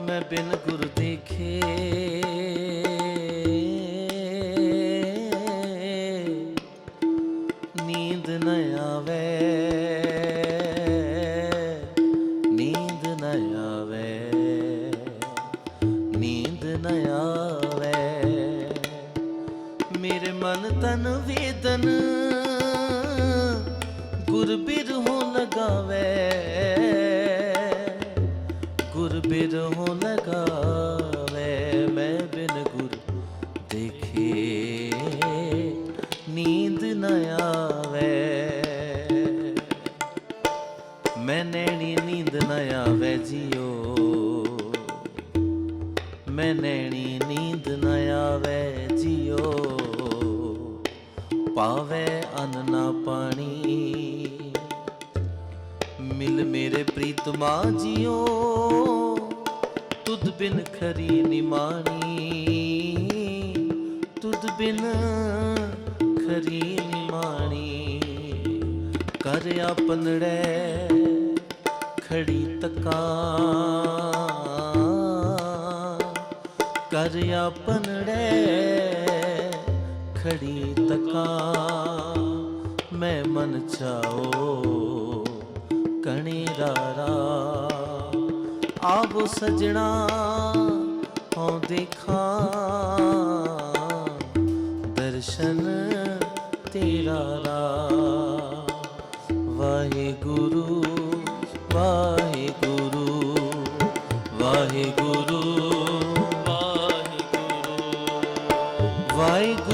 ਮੈਂ ਬਿਨ ਗੁਰ ਦੇਖੇ। ਨੀਂਦ ਨ ਆਵੇ। ਨੀਂਦ ਨ ਆਵੇ। ਨੀਂਦ ਨ ਆਵੇ। ਮੇਰੇ ਮਨ ਤਨ ਵੇਦਨ ਬਿਰਹੋ ਲਗਾਵੇ ਮੈਂ ਬਿਨ ਗੁਰ ਦੇਖੇ। ਨੀਂਦ ਨ ਆਵੇ। ਮੈਂ ਨੈਣੀ ਨੀਂਦ ਨ ਆਵੇ, ਜਿਓ। ਮੈਂ ਨੈਣੀ ਨੀਂਦ ਨ ਆਵੇ, ਜਿਓ। ਪਾਵੇ ਅਨ ਨਾ ਪਾਣੀ। ਮਿਲ ਮੇਰੇ ਪ੍ਰੀਤਮਾ ਜੀਓ। ਤੁਧ ਬਿਨ ਖਰੀ ਨਿਮਾਣੀ ਤੁਧ ਬਿਨ ਖਰੀ ਨਿਮਾਣੀ ਕਰ ਆਪਨੜੇ ਖੜੀ ਤਕਾ। ਕਰ ਆਪਨੜੇ ਖੜੀ ਤਕਾ। ਮੈਂ ਮਨ ਚਾਓ ਸਜਣਾ ਹਉ ਦੇਖਾਂ ਦਰਸ਼ਨ ਤੇਰਾ ਰਾ ਵਾਹਿਗੁਰੂ ਵਾਹਿਗੁਰੂ ਵਾਹਿਗੁਰੂ ਵਾਹਿਗੁਰੂ। ਵਾਹਿਗੁਰੂ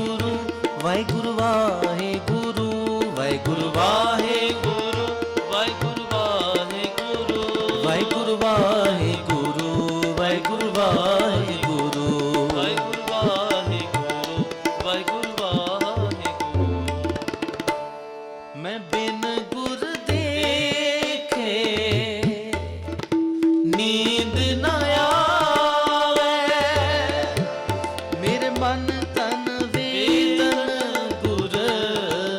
ਵਾਹਿਗੁਰੂ ਵਾਹਿਗੁਰੂ ਵਾਹਿਗੁਰੂ ਵਾਹਿਗੁਰੂ ਵਾਹਿਗੁਰੂ ਵਾਹਿਗੁਰੂ ਵਾਹਿਗੁਰੂ ਵਾਹਿਗੁਰੂ ਵਾਹਿਗੁਰੂ ਵਾਹਿਗੁਰੂ ਵਾਹਿਗੁਰੂ ਵਾਹਿਗੁਰੂ ਵਾਹਿਗੁਰੂ ਵਾਹਿਗੁਰੂ। ਮੈਂ ਬਿਨ